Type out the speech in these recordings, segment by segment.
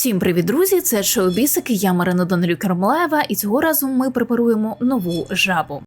Всім привіт, друзі! Це шоу Бісики. Я Марина Донелю Кермолаєва, і цього разу ми препаруємо нову жабу.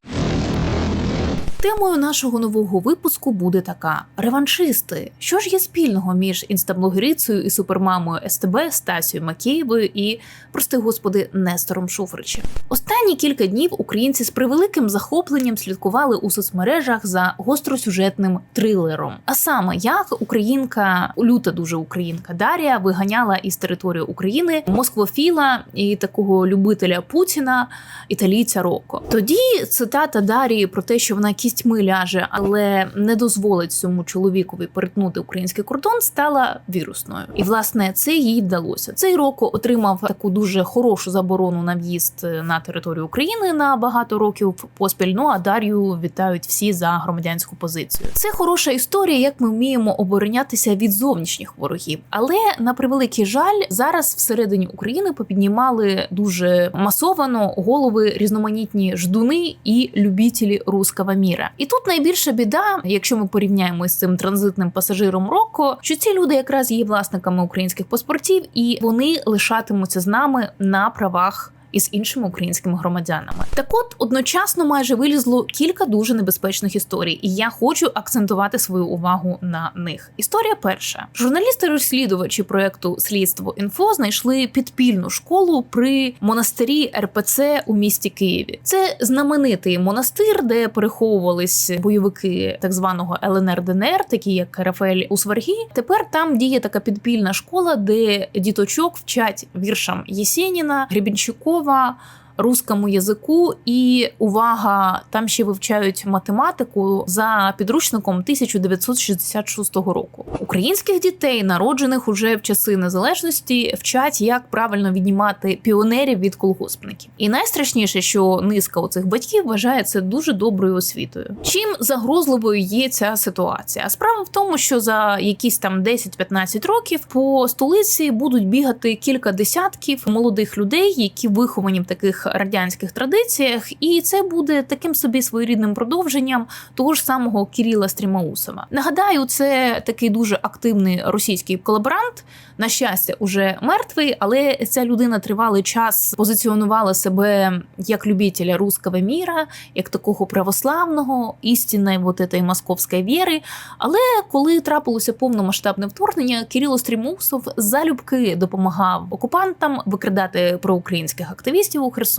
Темою нашого нового випуску буде така: реваншисти. Що ж є спільного між інстаблогерицею і супермамою СТБ Стасією Макеєвою і, прости господи, Нестором Шуфричем? Останні кілька днів українці з превеликим захопленням слідкували у соцмережах за гостросюжетним трилером. А саме як українка, люта дуже українка Дарія виганяла із території України москвофіла і такого любителя Путіна, італійця Роко. Тоді цитата Дарії про те, що вона кістьми ляже, але не дозволить цьому чоловікові перетнути український кордон, стала вірусною. І власне це їй вдалося. Цей Роко отримав таку дуже хорошу заборону на в'їзд на територію України на багато років поспіль. Ну а Дар'ю вітають всі за громадянську позицію. Це хороша історія, як ми вміємо оборонятися від зовнішніх ворогів. Але на превеликий жаль, зараз всередині України попіднімали дуже масовано голови різноманітні ждуни і любітелі руского міра. І тут найбільша біда, якщо ми порівняємо з цим транзитним пасажиром року, що ці люди якраз є власниками українських паспортів, і вони лишатимуться з нами на правах із іншими українськими громадянами. Так, от одночасно майже вилізло кілька дуже небезпечних історій, і я хочу акцентувати свою увагу на них. Історія перша: журналісти-розслідувачі проекту Слідство інфо знайшли підпільну школу при монастирі РПЦ у місті Києві. Це знаменитий монастир, де переховувались бойовики так званого ЛНР ДНР, такі як Рафаель Усваргі. Тепер там діє така підпільна школа, де діточок вчать віршам Єсеніна, Гребінчукова, Và русскому язику, і увага, там ще вивчають математику за підручником 1966 року. Українських дітей, народжених уже в часи незалежності, вчать, як правильно віднімати піонерів від колгоспників. І найстрашніше, що низка оцих батьків вважає це дуже доброю освітою. Чим загрозливою є ця ситуація? Справа в тому, що за якісь там 10-15 років по столиці будуть бігати кілька десятків молодих людей, які виховані в таких радянських традиціях, і це буде таким собі своєрідним продовженням того ж самого Кіріла Стрімаусова. Нагадаю, це такий дуже активний російський колаборант. На щастя, уже мертвий, але ця людина тривалий час позиціонувала себе як любителя руского міра, як такого православного, істинної вот этой московської віри. Але коли трапилося повномасштабне вторгнення, Кирило Стрімусов залюбки допомагав окупантам викрадати проукраїнських активістів у Херсоні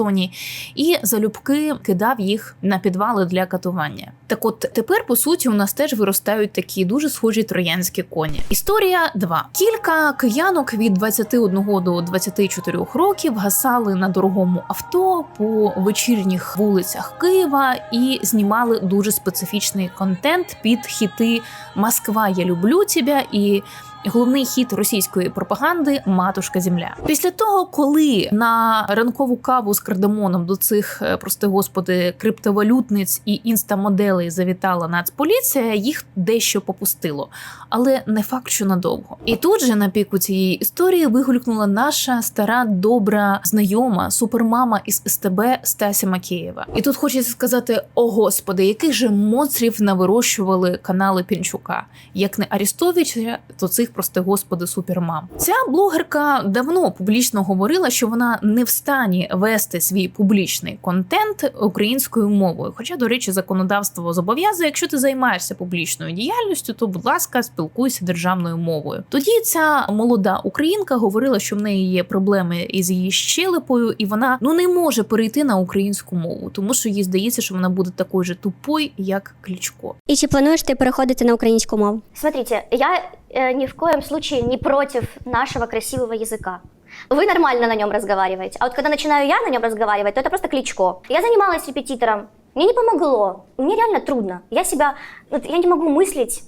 і залюбки кидав їх на підвали для катування. Так, от тепер по суті у нас теж виростають такі дуже схожі троянські коні. Історія 2. кілька киянок від 21 до 24 років гасали на дорогому авто по вечірніх вулицях Києва і знімали дуже специфічний контент під хіти Москва, я люблю тебе і головний хіт російської пропаганди Матушка Земля. Після того, коли на ранкову каву з кардамоном до цих, е, прости господи, криптовалютниць і інстамоделей завітала Нацполіція, їх дещо попустило, але не факт, що надовго. І тут же на піку цієї історії вигулькнула наша стара добра знайома супермама із СТБ Стася Макеєва. І тут хочеться сказати: о господи, яких же монстрів навирощували канали Пінчука, як не Арістовича, то цих прости господи, супермам. Ця блогерка давно публічно говорила, що вона не в стані вести свій публічний контент українською мовою. Хоча, до речі, законодавство зобов'язує, якщо ти займаєшся публічною діяльністю, то будь ласка, спілкуйся державною мовою. Тоді ця молода українка говорила, що в неї є проблеми із її щелепою, і вона ну не може перейти на українську мову, тому що їй здається, що вона буде такою же тупою, як Кличко. І чи плануєш ти переходити на українську мову? Смотрите, я э, ни в коем случае не против нашего красивого языка. Вы нормально на нем разговариваете. А вот когда начинаю я на нем разговаривать, то это просто кличко. Я занималась репетитором. Мне не помогло. Мне реально трудно. Я себя... вот Я не могу мыслить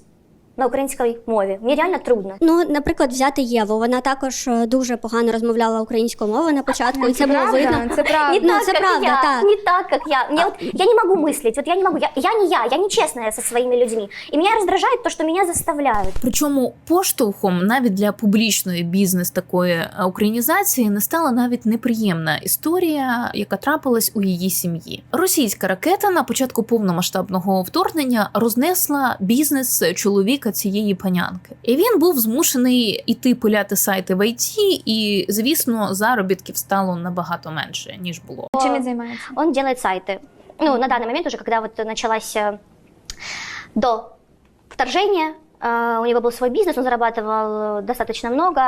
на українській мові. Мені реально трудно. Ну, наприклад, взяти Єву. Вона також е, дуже погано розмовляла українською мовою на початку, і це було правда, видно. це правда. Не Ну, так, це как правда, я, так. не так, как я. Мне вот, я не могу мыслить, вот я не могу. Я, я не я, я не честная со своими людьми. И меня раздражает то, что меня заставляют. Причому поштовхом навіть для публічної бізнес такої е, українізації не стала навіть неприємна історія, яка трапилась у її сім'ї. Російська ракета на початку повномасштабного вторгнення рознесла бізнес чоловіка підписка цієї панянки. І він був змушений іти пиляти сайти в IT, і звісно, заробітків стало набагато менше ніж було. Чим він займається? Он делает сайты. Ну, на данный момент уже, когда вот началась э, до вторжения, э, у него был свой бизнес, он зарабатывал э, достаточно много,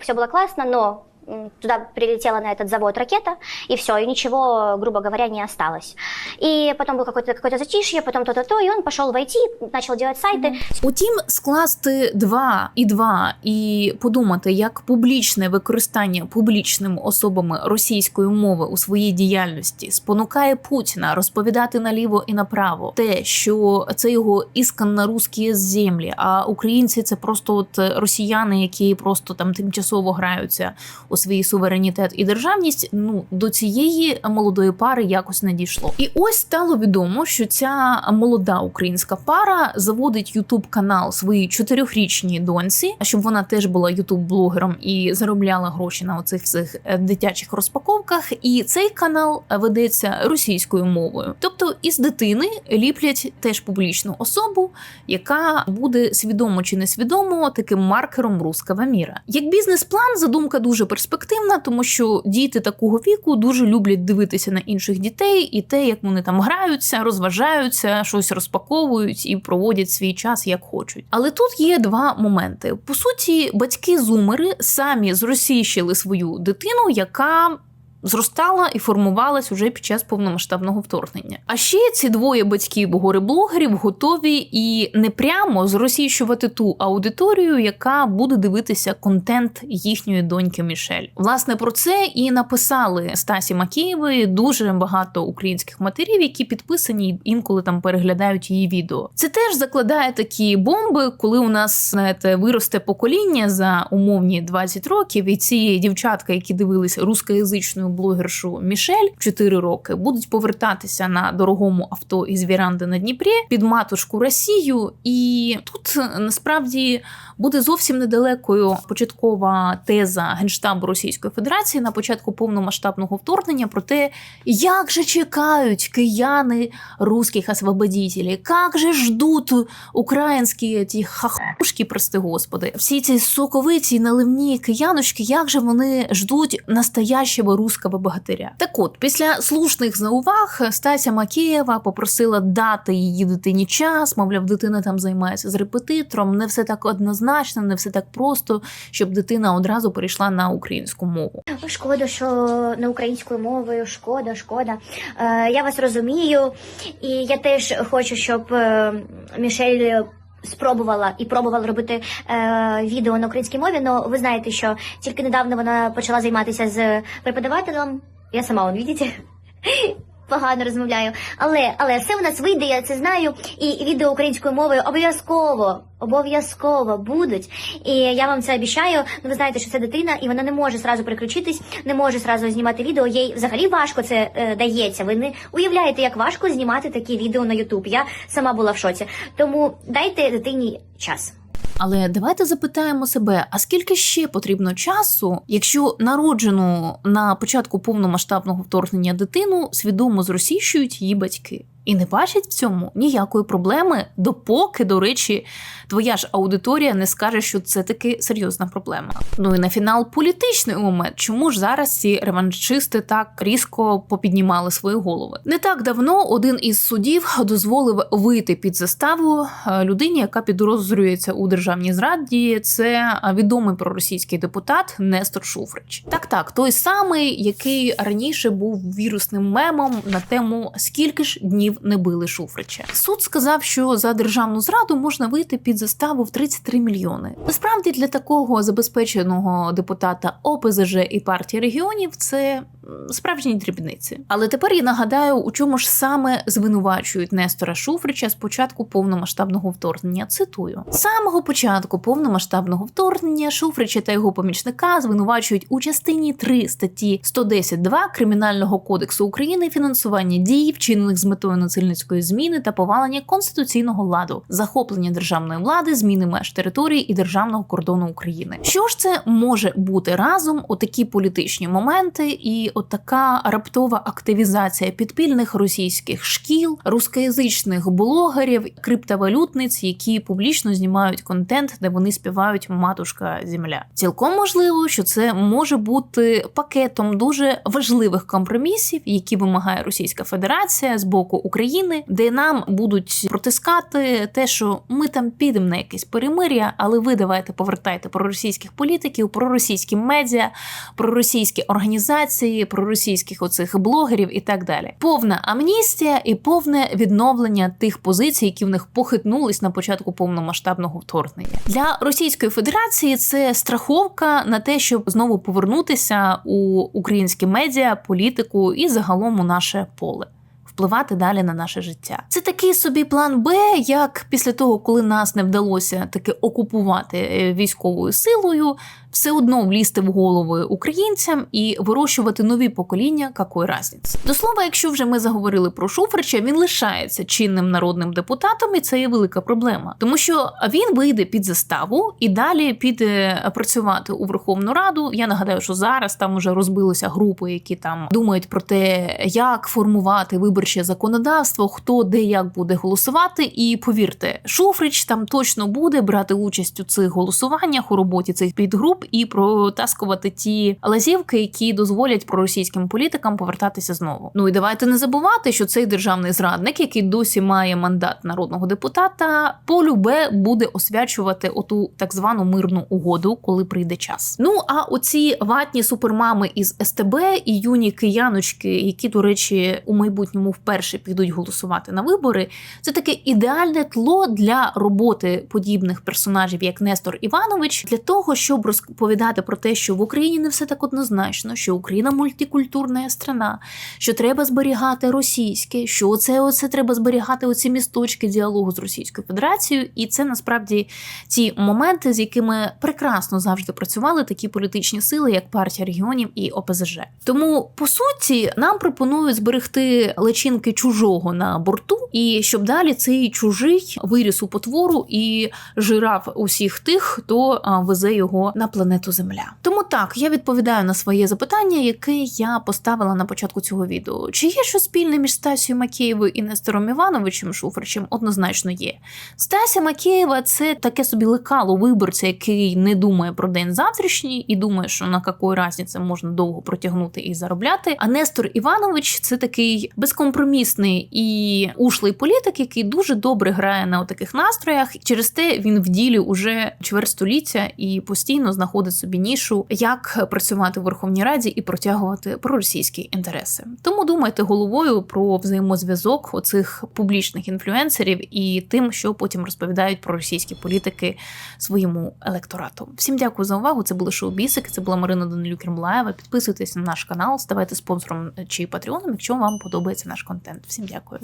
все было классно, но м, туда прилетела на этот завод ракета, и все, и ничего, грубо говоря, не осталось. И потом был какой-то какое затишье, потом то-то-то, и он пошел в IT, начал делать сайты. Утім, скласти два і два і подумати, як публічне використання публічними особами російської мови у своїй діяльності спонукає Путіна розповідати наліво і направо те, що це його ісканно русські землі, а українці це просто от росіяни, які просто там тимчасово граються у свій суверенітет і державність. Ну до цієї молодої пари якось не дійшло. І ось стало відомо, що ця молода українська пара заводить ютуб канал своїй чотирьохрічній доньці, щоб вона теж була ютуб-блогером і заробляла гроші на оцих всіх е, дитячих розпаковках. І цей канал ведеться російською мовою. Тобто із дитини ліплять теж публічну особу, яка буде свідомо чи несвідомо таким маркером руского міра. Як бізнес-план, задумка дуже перспективна, тому що діти такого віку дуже люблять дивитися на інших дітей і те, як вони там граються, розважаються, щось розпаковують і проводять свій час як хочуть. Але тут є два моменти. По суті, батьки-зумери самі зросійщили свою дитину, яка зростала і формувалась уже під час повномасштабного вторгнення. А ще ці двоє батьків горе-блогерів готові і не прямо зросійщувати ту аудиторію, яка буде дивитися контент їхньої доньки Мішель. Власне про це і написали Стасі Макієвої дуже багато українських матерів, які підписані інколи там переглядають її відео. Це теж закладає такі бомби, коли у нас знаєте, виросте покоління за умовні 20 років, і ці дівчатка, які дивились рускоязичну блогершу Мішель 4 роки, будуть повертатися на дорогому авто із віранди на Дніпрі під матушку Росію. І тут е, насправді буде зовсім недалекою початкова теза генштабу Російської Федерації на початку повномасштабного вторгнення про те, як же чекають кияни русських освободителей, як же ждуть українські ті хахушки, прости господи, всі ці соковиті наливні кияночки, як же вони ждуть настоящого русского богатиря. Так от, після слушних зауваг Стася Макеєва попросила дати її дитині час, мовляв, дитина там займається з репетитором. Не все так однозначно, не все так просто, щоб дитина одразу перейшла на українську мову. Шкода, що не українською мовою, шкода, шкода. Е, я вас розумію, і я теж хочу, щоб е, Мішель спробувала і пробувала робити е, відео на українській мові. але ви знаєте, що тільки недавно вона почала займатися з преподавателем. Я сама, он, видите? Погано розмовляю, але але все у нас вийде, я це знаю. І відео українською мовою обов'язково, обов'язково будуть. І я вам це обіцяю. Ну ви знаєте, що це дитина, і вона не може зразу переключитись, не може зразу знімати відео. Їй взагалі важко це е, дається. Ви не уявляєте, як важко знімати такі відео на Ютуб. Я сама була в шоці. Тому дайте дитині час. Але давайте запитаємо себе: а скільки ще потрібно часу, якщо народжену на початку повномасштабного вторгнення дитину свідомо зросійщують її батьки? І не бачать в цьому ніякої проблеми, допоки, до речі, твоя ж аудиторія не скаже, що це таки серйозна проблема. Ну і на фінал політичний момент. Чому ж зараз ці реваншисти так різко попіднімали свої голови? Не так давно один із судів дозволив вийти під заставу е, людині, яка підозрюється у державній зраді. Це відомий проросійський депутат Нестор Шуфрич. Так, так, той самий, який раніше був вірусним мемом на тему скільки ж днів не били Шуфрича. Суд сказав, що за державну зраду можна вийти під заставу в 33 мільйони. Насправді для такого забезпеченого депутата ОПЗЖ і партії регіонів це справжні дрібниці. Але тепер я нагадаю, у чому ж саме звинувачують Нестора Шуфрича з початку повномасштабного вторгнення. Цитую з самого початку повномасштабного вторгнення Шуфрича та його помічника звинувачують у частині 3 статті 110.2 Кримінального кодексу України фінансування дій, вчинених з метою насильницької зміни та повалення конституційного ладу, захоплення державної влади, зміни меж території і державного кордону України. Що ж це може бути разом у такі політичні моменти і от така раптова активізація підпільних російських шкіл, рускоязичних блогерів, криптовалютниць, які публічно знімають контент, де вони співають матушка земля. Цілком можливо, що це може бути пакетом дуже важливих компромісів, які вимагає Російська Федерація з боку України, де нам будуть протискати те, що ми там підемо на якесь перемир'я, але ви давайте повертайте проросійських політиків, проросійські медіа, проросійські організації, проросійських оцих блогерів і так далі. Повна амністія і повне відновлення тих позицій, які в них похитнулись на початку повномасштабного вторгнення для Російської Федерації. Це страховка на те, щоб знову повернутися у українські медіа, політику і загалом у наше поле. Впливати далі на наше життя. Це такий собі план Б, як після того, коли нас не вдалося таки окупувати е, військовою силою, все одно влізти в голови українцям і вирощувати нові покоління, какої разниці. До слова, якщо вже ми заговорили про Шуфрича, він лишається чинним народним депутатом, і це є велика проблема, тому що він вийде під заставу і далі піде працювати у Верховну Раду. Я нагадаю, що зараз там уже розбилися групи, які там думають про те, як формувати виборче законодавство, хто де як буде голосувати. І повірте, Шуфрич там точно буде брати участь у цих голосуваннях у роботі цих підгруп і протаскувати ті лазівки, які дозволять проросійським політикам повертатися знову. Ну і давайте не забувати, що цей державний зрадник, який досі має мандат народного депутата, полюбе буде освячувати оту так звану мирну угоду, коли прийде час. Ну а оці ватні супермами із СТБ і юні кияночки, які, до речі, у майбутньому вперше підуть голосувати на вибори, це таке ідеальне тло для роботи подібних персонажів, як Нестор Іванович, для того, щоб розповідати про те, що в Україні не все так однозначно, що Україна мультикультурна страна, що треба зберігати російське, що оце, оце треба зберігати оці місточки діалогу з Російською Федерацією, і це насправді ті моменти, з якими прекрасно завжди працювали такі політичні сили, як партія регіонів і ОПЗЖ. Тому по суті нам пропонують зберегти личинки чужого на борту, і щоб далі цей чужий виріс у потвору і жирав усіх тих, хто везе його на планету Земля. Тому так я відповідаю на своє запитання, яке я поставила на початку цього відео. Чи є щось спільне між Стасією Макеєвою і Нестором Івановичем Шуфричем? Однозначно є. Стася Макеєва це таке собі лекало виборця, який не думає про день завтрашній і думає, що на якої разниці можна довго протягнути і заробляти. А Нестор Іванович це такий безкомпромісний і ушлий політик, який дуже добре грає на таких настроях. Через те він в ділі уже чверть століття і постійно знаходить собі нішу, як працювати в Верховній Раді і протягувати проросійські інтереси. Тому думайте головою про взаємозв'язок оцих публічних інфлюенсерів і тим, що потім розповідають про російські політики своєму електорату. Всім дякую за увагу. Це були шоу Бісик. Це була Марина Данилюк Кермлаєва. Підписуйтесь на наш канал, ставайте спонсором чи патреоном, якщо вам подобається наш контент. Всім дякую.